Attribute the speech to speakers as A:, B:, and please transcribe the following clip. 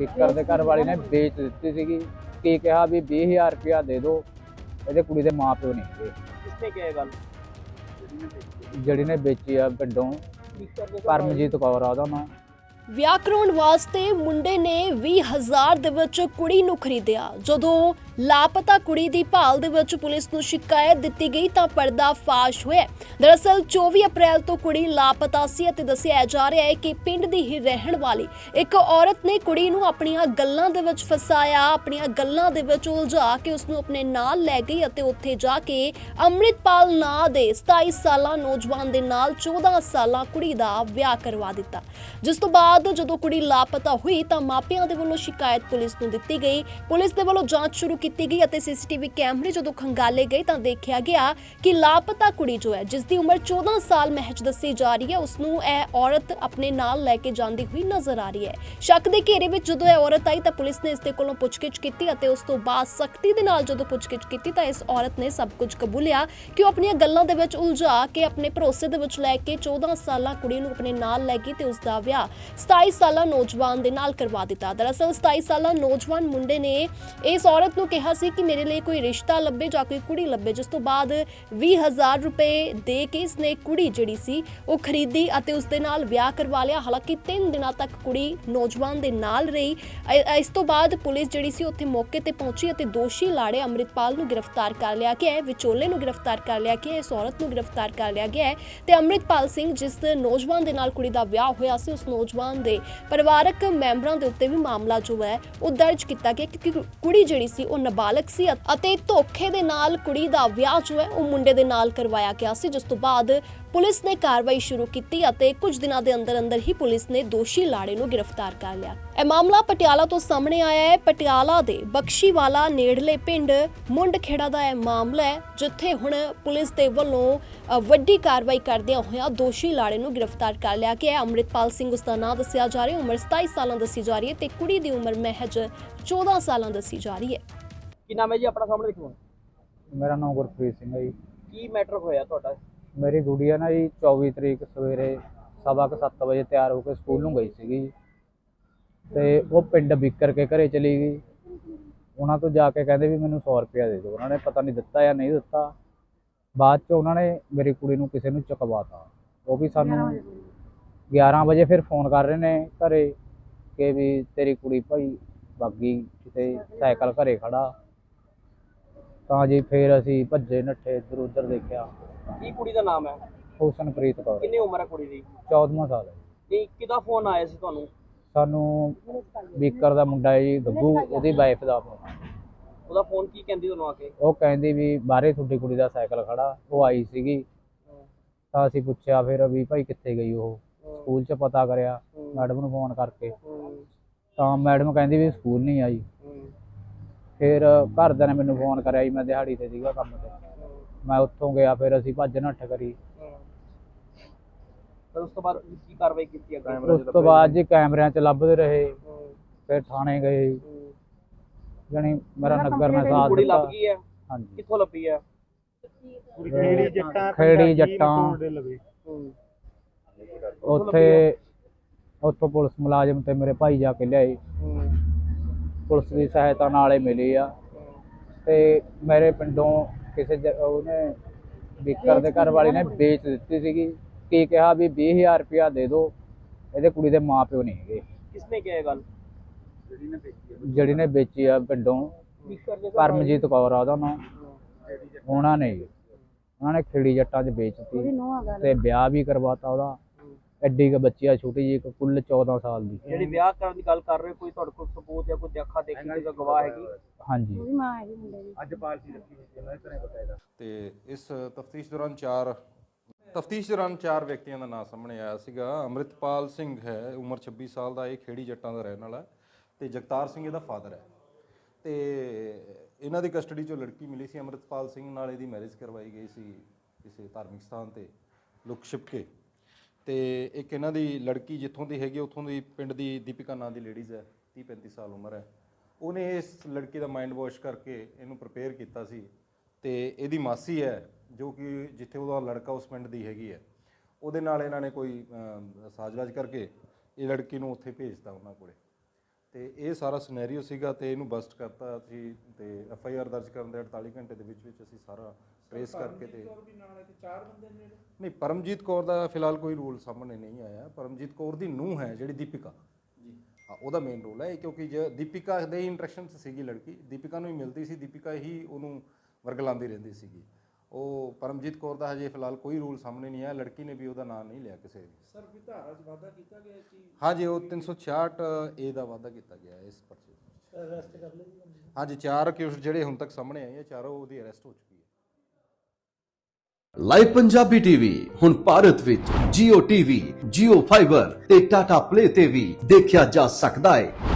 A: Wicker ਦੇ ਘਰ ਵਾਲੀ ਨੇ ਵੇਚ ਦਿੱਤੀ ਸੀਗੀ। ਕੀ ਕਿਹਾ ਵੀ 20000 ਰੁਪਇਆ ਦੇ ਦਿਓ ਇਹਦੇ ਕੁੜੀ ਦੇ ਮਾਪਿਓ ਨਹੀਂ ਹੈਗੇ
B: ਕਿਸਨੇ ਕਿਹਾ ਇਹ ਗੱਲ?
A: ਜਿਹੜੀ ਨੇ ਵੇਚੀ ਆ ਪਿੰਡੋਂ ਪਰਮਜੀਤ ਕੌਰ ਆ ਉਹਦਾ ਨਾਂ।
C: ਵਿਆਹ ਕਰਾਉਣ ਵਾਸਤੇ ਮੁੰਡੇ ਨੇ 20000 ਦੇ ਵਿੱਚ ਕੁੜੀ ਨੂੰ ਖਰੀਦਿਆ। ਜਦੋਂ ਲਾਪਤਾ ਕੁੜੀ ਦੀ ਭਾਲ ਦੇ ਵਿੱਚ ਪੁਲਿਸ ਨੂੰ ਸ਼ਿਕਾਇਤ ਦਿੱਤੀ ਗਈ ਤਾਂ ਪਰਦਾ ਫਾਸ਼ ਹੋਇਆ ਦਰਅਸਲ 24 ਅਪ੍ਰੈਲ ਤੋਂ ਕੁੜੀ ਲਾਪਤਾ ਸੀ ਅਤੇ ਦੱਸਿਆ ਜਾ ਰਿਹਾ ਹੈ ਕਿ ਪਿੰਡ ਦੀ ਹੀ ਰਹਿਣ ਵਾਲੀ ਇੱਕ ਔਰਤ ਨੇ ਕੁੜੀ ਨੂੰ ਆਪਣੀਆਂ ਗੱਲਾਂ ਦੇ ਵਿੱਚ ਫਸਾਇਆ, ਆਪਣੀਆਂ ਗੱਲਾਂ ਦੇ ਵਿੱਚ ਉਲਝਾ ਕੇ ਉਸ ਨੂੰ ਆਪਣੇ ਨਾਲ ਲੈ ਗਈ ਅਤੇ ਉੱਥੇ ਜਾ ਕੇ ਅੰਮ੍ਰਿਤਪਾਲ ਨਾਂ ਦੇ 27 ਸਾਲਾਂ ਨੌਜਵਾਨ ਦੇ ਨਾਲ 14 ਸਾਲਾਂ ਕੁੜੀ ਦਾ ਵਿਆਹ ਕਰਵਾ ਦਿੱਤਾ। ਜਿਸ ਤੋਂ ਬਾਅਦ ਜਦੋਂ ਕੁੜੀ ਲਾਪਤਾ ਹੋਈ ਤਾਂ ਮਾਪਿਆਂ ਦੇ ਵੱਲੋਂ ਸ਼ਿਕਾਇਤ ਪੁਲਿਸ ਨੂੰ ਦਿੱਤੀ ਗਈ। ਪੁਲਿਸ ਦੇ ਵੱਲੋਂ ਜਾਂਚ ਸ਼ੁਰੂ ਕੀਤੀ ਗਈ ਅਤੇ ਸੀਸੀਟੀਵੀ ਕੈਮਰੇ ਜਦੋਂ ਖੰਗਾਲੇ ਗਏ ਤਾਂ ਦੇਖਿਆ ਗਿਆ ਕਿ ਲਾਪਤਾ ਕੁੜੀ ਜੋ ਹੈ, ਜਿਸ ਦੀ ਉਮਰ 14 ਸਾਲ ਮਹਿਜ ਦੱਸੀ ਜਾ ਰਹੀ ਹੈ ਉਸ ਨੂੰ ਇਹ ਔਰਤ ਆਪਣੇ ਨਾਲ ਲੈ ਕੇ ਜਾਂਦੀ ਹੋਈ ਨਜ਼ਰ ਆ ਰਹੀ ਹੈ। ਸ਼ੱਕ ਦੇ ਘੇਰੇ ਵਿੱਚ ਜਦੋਂ ਇਹ ਔਰਤ ਆਈ ਤਾਂ ਪੁਲਿਸ ਨੇ ਇਸ ਦੇ ਕੋਲੋਂ ਪੁੱਛਗਿੱਛ ਕੀਤੀ ਅਤੇ ਉਸ ਤੋਂ ਬਾਅਦ ਸਖਤੀ ਦੇ ਨਾਲ ਜਦੋਂ ਪੁੱਛਗਿੱਛ ਕੀਤੀ ਤਾਂ ਇਸ ਔਰਤ ਨੇ ਸਭ ਕੁਝ ਕਬੂਲਿਆ ਕਿ ਉਹ ਆਪਣੀਆਂ ਗੱਲਾਂ ਦੇ ਵਿੱਚ ਉਲਝਾ ਕੇ ਆਪਣੇ ਭਰੋਸੇ ਦੇ ਵਿੱਚ ਲੈ ਕੇ 14 ਸਾਲਾਂ ਕੁੜੀ ਨੂੰ ਆਪਣੇ ਨਾਲ ਲੈ ਗਈ ਤੇ ਉਸ ਦਾ ਵਿਆਹ 27 ਸਾਲਾਂ ਨੌਜਵਾਨ ਦੇ ਨਾਲ ਕਰਵਾ ਦਿੱਤਾ। ਦਰਅਸਲ 27 ਸਾਲਾਂ ਨੌਜਵਾਨ ਮੁੰਡੇ ਨੇ ਇਸ ਔਰਤ ਨੂੰ ਕਿਹਾ ਸੀ ਕਿ ਮੇਰੇ ਲਈ ਕੋਈ ਰਿਸ਼ਤਾ ਲੱਭੇ ਜਾਂ ਕੋਈ ਕੁੜੀ ਲੱਭੇ, ਜਿਸ ਤੋਂ ਬਾਅਦ 20000 ਰੁਪਏ ਦੇ ਕੇ ਇਸਨੇ ਕੁੜੀ ਜਿਹੜੀ ਸੀ, ਉਹ ਖਰੀਦੀ ਅਤੇ ਉਸ ਦੇ ਨਾਲ ਵਿਆਹ ਕਰਵਾ ਲਿਆ। ਹਾਲਾਂਕਿ 3 ਦਿਨਾਂ ਤੱਕ ਕੁੜੀ ਨੌਜਵਾਨ ਦੇ ਨਾਲ ਰਹੀ। ਇਸ ਤੋਂ ਬਾਅਦ ਪੁਲਿਸ ਜਿਹੜੀ ਸੀ, ਉੱਥੇ ਮੌਕੇ ਤੇ ਪਹੁੰਚੀ ਅਤੇ ਦੋਸ਼ੀ ਲਾੜੇ ਅੰਮ੍ਰਿਤਪਾਲ ਨੂੰ ਗ੍ਰਿਫਤਾਰ ਕਰ ਲਿਆ ਗਿਆ ਹੈ, ਵਿਚੋਲੇ ਨੂੰ ਗ੍ਰਿਫਤਾਰ ਕਰ ਲਿਆ ਗਿਆ ਹੈ, ਇਸ ਔਰਤ ਨੂੰ ਗ੍ਰਿਫਤਾਰ ਕਰ ਲਿਆ ਗਿਆ ਹੈ ਤੇ ਅੰਮ੍ਰਿਤਪਾਲ ਸਿੰਘ, ਜਿਸ ਨੌਜਵਾਨ ਦੇ ਨਾਲ ਕੁੜੀ ਦਾ ਵਿਆਹ ਹੋਇਆ ਸੀ, ਉਸ ਨੌਜਵਾਨ ਦੇ ਪਰਿਵਾਰਕ ਮੈਂਬਰਾਂ ਦੇ ਉੱਤੇ ਵੀ ਮਾਮਲਾ ਜੋ ਹੈ, ਉਹ ਦਰਜ ਕੀਤਾ ਗਿਆ ਕਿਉਂਕਿ ਕੁੜੀ ਜਿਹੜੀ ਸੀ, ਉਹ ਨਾਬਾਲਗ ਸੀ ਅਤੇ ਧੋਖੇ ਦੇ ਨਾਲ ਕੁੜੀ ਦਾ ਵਿਆਹ ਜੋ ਹੈ ਉਹ ਮੁੰਡੇ ਦੇ ਨਾਲ ਕਰਵਾਇਆ ਗਿਆ ਸੀ, ਜਿਸ ਤੋਂ ਬਾਅਦ ਪੁਲਿਸ ਨੇ ਕਾਰਵਾਈ ਸ਼ੁਰੂ ਕੀਤੀ ਅਤੇ ਕੁਝ ਦਿਨਾਂ ਦੇ ਅੰਦਰ ਅੰਦਰ ਹੀ ਪੁਲਿਸ ਨੇ ਦੋਸ਼ੀ ਲਾੜੇ ਨੂੰ ਗ੍ਰਿਫਤਾਰ ਕਰ ਲਿਆ। ਇਹ ਮਾਮਲਾ ਪਟਿਆਲਾ ਤੋਂ ਸਾਹਮਣੇ ਆਇਆ ਹੈ। ਪਟਿਆਲਾ ਦੇ ਬਖਸ਼ੀਵਾਲਾ ਨੇੜਲੇ ਪਿੰਡ ਮੁੰਡਖੇੜਾ ਦਾ ਇਹ ਮਾਮਲਾ ਹੈ, ਜਿੱਥੇ ਹੁਣ ਪੁਲਿਸ ਦੇ ਵੱਲੋਂ ਵੱਡੀ ਕਾਰਵਾਈ ਕਰਦਿਆਂ ਹੋਇਆ ਦੋਸ਼ੀ ਲਾੜੇ ਨੂੰ ਗ੍ਰਿਫਤਾਰ ਕਰ ਲਿਆ ਗਿਆ ਹੈ। ਅੰਮ੍ਰਿਤਪਾਲ ਸਿੰਘ ਉਸ ਦਾ ਨਾਮ ਦੱਸਿਆ ਜਾ ਰਿਹਾ ਉਮਰ 27 ਸਾਲਾਂ ਦੱਸੀ ਜਾ ਰਹੀ ਹੈ ਤੇ ਕੁੜੀ ਦੀ ਉਮਰ ਮਹਿਜ 14 ਸਾਲਾਂ ਦੱਸੀ ਜਾ ਰਹੀ ਹੈ।
B: ਕੀ ਨਾਮ ਹੈ ਜੀ ਆਪਣਾ ਸਾਹਮਣੇ ਦੇਖੋ।
A: ਮੇਰਾ ਨਾਮ ਗੁਰਪ੍ਰੀਤ ਸਿੰਘ ਹੈ ਜੀ।
B: ਕੀ ਮੈਟਰ ਹੋਇਆ ਤੁਹਾਡਾ?
A: ਮੇਰੀ ਗੁੜੀਆ ਨਾ ਜੀ 24 ਤਰੀਕ ਸਵੇਰੇ ਸਵਾ ਕੁ ਸੱਤ ਵਜੇ ਤਿਆਰ ਹੋ ਕੇ ਸਕੂਲ ਨੂੰ ਗਈ ਸੀਗੀ ਜੀ। ਤੇ ਉਹ ਪਿੰਡ ਵਿਕਰ ਕੇ ਘਰੇ ਚਲੀ ਗਈ। ਉਹਨਾਂ ਤੋਂ ਜਾ ਕੇ ਕਹਿੰਦੇ ਵੀ ਮੈਨੂੰ 100 ਰੁਪਇਆ ਦੇ ਦਿਓ। ਉਹਨਾਂ ਨੇ ਪਤਾ ਨਹੀਂ ਦਿੱਤਾ ਜਾਂ ਨਹੀਂ ਦਿੱਤਾ। ਬਾਅਦ ਚ ਉਹਨਾਂ ਨੇ ਮੇਰੀ ਕੁੜੀ ਨੂੰ ਕਿਸੇ ਨੂੰ ਚੁਕਵਾਤਾ। ਉਹ ਵੀ ਸਾਨੂੰ 11 ਵਜੇ ਫਿਰ ਫੋਨ ਕਰ ਰਹੇ ਨੇ ਘਰੇ ਕਿ ਵੀ ਤੇਰੀ ਕੁੜੀ ਭਾਈ ਬਾਗੀ ਕਿਤੇ ਸਾਈਕਲ ਘਰੇ ਖੜਾ। ਤਾਂ ਜੀ ਫਿਰ ਅਸੀਂ ਭੱਜੇ ਨੱਠੇ ਇੱਧਰ ਉੱਧਰ ਦੇਖਿਆ।
B: ਕੀ ਕੁੜੀ ਦਾ ਨਾਮ ਹੈ?
A: ਹੁਸਨਪ੍ਰੀਤ ਕੌਰ।
B: ਕਿੰਨੀ ਉਮਰ ਹੈ ਕੁੜੀ ਦੀ?
A: 14ਵਾਂ ਸਾਲ ਹੈ।
B: ਨਹੀਂ ਕਿਹਦਾ ਫੋਨ ਆਇਆ ਸੀ ਤੁਹਾਨੂੰ?
A: ਸਾਨੂੰ ਬੀਕਰ ਦਾ ਮੁੰਡਾ ਹੈ ਜੀ ਗੱਗੂ ਉਹਦੀ ਵਾਈਫ ਦਾ phone।
B: ਉਹਦਾ ਫੋਨ ਕੀ ਕਹਿੰਦੀ ਤੁਹਾਨੂੰ ਆ ਕੇ?
A: ਉਹ ਕਹਿੰਦੀ ਵੀ ਬਾਹਰੇ ਤੁਹਾਡੀ ਕੁੜੀ ਦਾ ਸਾਈਕਲ ਖੜਾ ਉਹ ਆਈ ਸੀਗੀ। ਤਾਂ ਅਸੀਂ ਪੁੱਛਿਆ ਫਿਰ ਵੀ ਭਾਈ ਕਿੱਥੇ ਗਈ ਉਹ? ਸਕੂਲ 'ਚ ਪਤਾ ਕਰਿਆ ਮੈਡਮ ਨੂੰ ਫੋਨ ਕਰਕੇ। ਤਾਂ ਮੈਡਮ ਕਹਿੰਦੀ ਵੀ ਸਕੂਲ ਨਹੀਂ ਆਈ। ਫਿਰ ਘਰਦਿਆਂ ਨੇ ਮੈਨੂੰ ਫੋਨ ਕਰਿਆ ਜੀ ਮੈਂ ਦਿਹਾੜੀ ਤੇ ਸੀਗਾ ਕੰਮ ਤੇ। ਮੈਂ ਉੱਥੋਂ ਗਿਆ ਫਿਰ ਅਸੀਂ ਭੱਜ ਨੱਠ ਕਰੀ।
B: ਫਿਰ ਉਸ ਤੋਂ ਬਾਅਦ ਕੀ ਕਾਰਵਾਈ ਕੀਤੀ ਅੱਗੇ
A: ਉਸ ਤੋਂ ਬਾਅਦ ਜੀ ਕੈਮਰਿਆਂ 'ਚ ਲੱਭਦੇ ਰਹੇ। ਫਿਰ ਥਾਣੇ ਗਏ। ਜਾਣੀ ਮੇਰਾ ਨਗਰ ਨੇ ਸਾਥ
B: ਕੁੜੀ
A: ਦਿੱਤਾ।
B: ਲੱਭ ਗਈ ਹੈ
A: ਹਾਂਜੀ।
B: ਕਿੱਥੋਂ ਲੱਭੀ ਹੈ
A: ਖੇੜੀ ਜੱਟਾਂ ਖੇੜੀ ਜੱਟਾਂ। ਉੱਥੇ ਉੱਥੋਂ ਪੁਲਿਸ ਮੁਲਾਜ਼ਮ ਤੇ ਮੇਰੇ ਭਾਈ ਜਾ ਕੇ ਲਿਆਏ। ਪੁਲਿਸ ਦੀ ਸਹਾਇਤਾ ਨਾਲ ਹੀ ਮਿਲੀ ਆ। ਤੇ ਮੇਰੇ ਪਿੰਡੋਂ ਕਿਸੇ ਜ- ਉਹਨੇ ਵਿਕਰ ਦੇ ਘਰ ਵਾਲੀ ਨੇ ਵੇਚ ਦਿੱਤੀ ਸੀਗੀ। ਕੀ ਕਿਹਾ ਵੀ 20000 ਰੁਪਇਆ ਦੇ ਦਿਓ ਇਹਦੇ ਕੁੜੀ ਦੇ ਮਾਪਿਓ ਨਹੀਂ ਹੈਗੇ।
B: ਕਿਸਨੇ ਕਿਹਾ ਇਹ ਗੱਲ?
A: ਜਿਹੜੀ ਨੇ ਵੇਚੀ ਆ ਪਿੰਡੋਂ ਪਰਮਜੀਤ ਕੌਰ ਆ ਉਹਦਾ ਨਾਮ। ਉਹਨਾਂ ਨੇ ਜੀ। ਉਹਨਾਂ ਨੇ ਖੇੜੀ ਜੱਟਾਂ 'ਚ ਵੇਚਤੀ ਤੇ ਵਿਆਹ ਵੀ ਕਰਵਾਤਾ ਉਹਦਾ। ਐਡੀ ਕੁ ਬੱਚੀ ਆ ਛੋਟੀ ਜੀ ਇੱਕ ਕੁੱਲ 14 ਸਾਲ ਦੀ।
B: ਜਿਹੜੀ ਵਿਆਹ ਕਰਨ ਦੀ ਗੱਲ ਕਰ ਰਹੇ ਹੋ ਕੋਈ ਤੁਹਾਡੇ ਕੋਲ ਸਬੂਤ ਜਾਂ ਕੋਈ ਦੇਖਾ ਦੇਖੀ ਦੀ ਗਵਾਹ ਹੈਗੀ?
A: ਹਾਂਜੀ।
D: ਤੇ ਇਸ ਤਫਤੀਸ਼ ਦੌਰਾਨ ਚਾਰ ਤਫਤੀਸ਼ ਦੌਰਾਨ ਚਾਰ ਵਿਅਕਤੀਆਂ ਦਾ ਨਾਮ ਸਾਹਮਣੇ ਆਇਆ ਸੀਗਾ। ਅੰਮ੍ਰਿਤਪਾਲ ਸਿੰਘ ਹੈ ਉਮਰ 26 ਸਾਲ ਦਾ ਇਹ ਖੇੜੀ ਜੱਟਾਂ ਦਾ ਰਹਿਣ ਵਾਲਾ ਹੈ ਤੇ ਜਗਤਾਰ ਸਿੰਘ ਇਹਦਾ ਫਾਦਰ ਹੈ। ਤੇ ਇਹਨਾਂ ਦੀ ਕਸਟਡੀ ਚੋਂ ਲੜਕੀ ਮਿਲੀ ਸੀ ਅੰਮ੍ਰਿਤਪਾਲ ਸਿੰਘ ਨਾਲ ਇਹਦੀ ਮੈਰਿਜ ਕਰਵਾਈ ਗਈ ਸੀ ਕਿਸੇ ਧਾਰਮਿਕ ਸਥਾਨ ਤੇ ਲੁਕ ਛਿਪ ਕੇ। ਤੇ ਇੱਕ ਇਹਨਾਂ ਦੀ ਲੜਕੀ ਜਿੱਥੋਂ ਦੀ ਹੈਗੀ ਉੱਥੋਂ ਦੀ ਪਿੰਡ ਦੀ ਦੀਪਿਕਾ ਨਾਂ ਦੀ ਲੇਡੀਜ਼ ਹੈ 30 35 ਸਾਲ ਉਮਰ ਹੈ। ਉਹਨੇ ਇਸ ਲੜਕੀ ਦਾ ਮਾਈਂਡ ਵਾਸ਼ ਕਰਕੇ ਇਹਨੂੰ ਪ੍ਰਪੇਅਰ ਕੀਤਾ ਸੀ ਤੇ ਇਹਦੀ ਮਾਸੀ ਹੈ ਜੋ ਕਿ ਜਿੱਥੇ ਉਹਦਾ ਲੜਕਾ ਉਸ ਪਿੰਡ ਦੀ ਹੈਗੀ ਹੈ। ਉਹਦੇ ਨਾਲ ਇਹਨਾਂ ਨੇ ਕੋਈ ਅਮ, ਕਰਕੇ ਇਹ ਲੜਕੀ ਨੂੰ ਉੱਥੇ ਭੇਜਤਾ ਉਹਨਾਂ ਕੋਲੇ। ਤੇ ਇਹ ਸਾਰਾ ਸਿਨੈਰੀਓ ਸੀਗਾ ਤੇ ਇਹਨੂੰ ਬਸਟ ਕਰਤਾ ਸੀ ਤੇ ਐਫ ਆਈ ਆਰ ਦਰਜ ਕਰਨ ਦੇ 48 ਘੰਟੇ ਦੇ ਵਿੱਚ ਵਿੱਚ ਅਸੀਂ ਸਾਰਾ ਟ੍ਰੇਸ ਕਰਕੇ ਤੇ ਨਹੀਂ ਪਰਮਜੀਤ ਕੌਰ ਦਾ ਫਿਲਹਾਲ ਕੋਈ ਰੂਲ ਸਾਹਮਣੇ ਨਹੀਂ ਆਇਆ। ਪਰਮਜੀਤ ਕੌਰ ਦੀ ਨੂੰਹ ਹੈ ਜਿਹੜੀ ਦੀਪਿਕਾ। ਹਾਂ ਉਹਦਾ ਮੇਨ ਰੋਲ ਹੈ ਕਿਉਂਕਿ ਜੇ ਦੀਪਿਕਾ ਦੇ ਇੰਟਰੈਕਸ਼ਨ ਸੀਗੀ ਲੜਕੀ ਦੀਪਿਕਾ ਨੂੰ ਹੀ ਮਿਲਦੀ ਸੀ ਦੀਪਿਕਾ ਹੀ ਉਹਨੂੰ ਵਰਗਲਾਉਂਦੀ ਰਹਿੰਦੀ ਸੀਗੀ। ਉਹ ਪਰਮਜੀਤ ਕੌਰ ਦਾ ਹਜੇ ਫਿਲਹਾਲ ਕੋਈ ਰੂਲ ਸਾਹਮਣੇ ਨਹੀਂ ਆਇਆ ਲੜਕੀ ਨੇ ਵੀ ਉਹਦਾ ਨਾਮ ਨਹੀਂ ਲਿਆ ਕਿਸੇ ਨੇ
B: ਸਰ ਵੀ ਧਾਰਾ 'ਚ ਵਾਧਾ ਕੀਤਾ ਗਿਆ ਜੀ
D: ਹਾਂਜੀ ਉਹ 366 ਏ ਦਾ ਵਾਅਦਾ ਕੀਤਾ ਗਿਆ ਇਸ ਪਰਚੇ
B: ਅਰੈਸਟ ਕਰ ਲਈ
D: ਹਾਂਜੀ ਚਾਰ ਅਕਿਊਜ਼ ਜਿਹੜੇ ਹੁਣ ਤੱਕ ਸਾਹਮਣੇ ਆਏ ਆ ਚਾਰੋਂ ਉਹਦੀ ਅਰੈਸਟ ਹੋ ਚੁੱਕੀ ਹੈ।
E: ਲਾਈਵ ਪੰਜਾਬੀ ਟੀਵੀ ਹੁਣ ਭਾਰਤ ਵਿੱਚ Jio TV, Jio Fiber ਤੇ Tata Play ਤੇ ਵੀ ਦੇਖਿਆ ਜਾ ਸਕਦਾ ਹੈ।